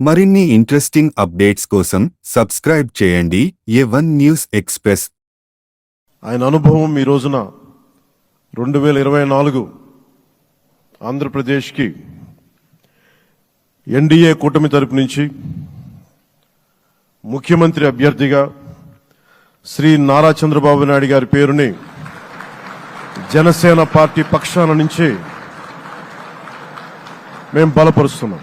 మరిన్ని interesting updates కోసం subscribe చేయండి. ఏ వన్ న్యూస్ ఎక్స్ప్రెస్ ఆయన అనుభవం ఈ రోజున రెండు వేల ఇరవై నాలుగు ఆంధ్రప్రదేశ్కి ఎన్డీఏ కూటమి తరపు నుంచి ముఖ్యమంత్రి అభ్యర్థిగా శ్రీ నారా చంద్రబాబు నాయుడు గారి పేరుని జనసేన పార్టీ పక్షాన నుంచి మేము బలపరుస్తున్నాం.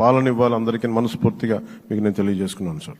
పాలన ఇవ్వాలి. అందరికీ మనస్ఫూర్తిగా మీకు నేను తెలియజేసుకున్నాను సార్.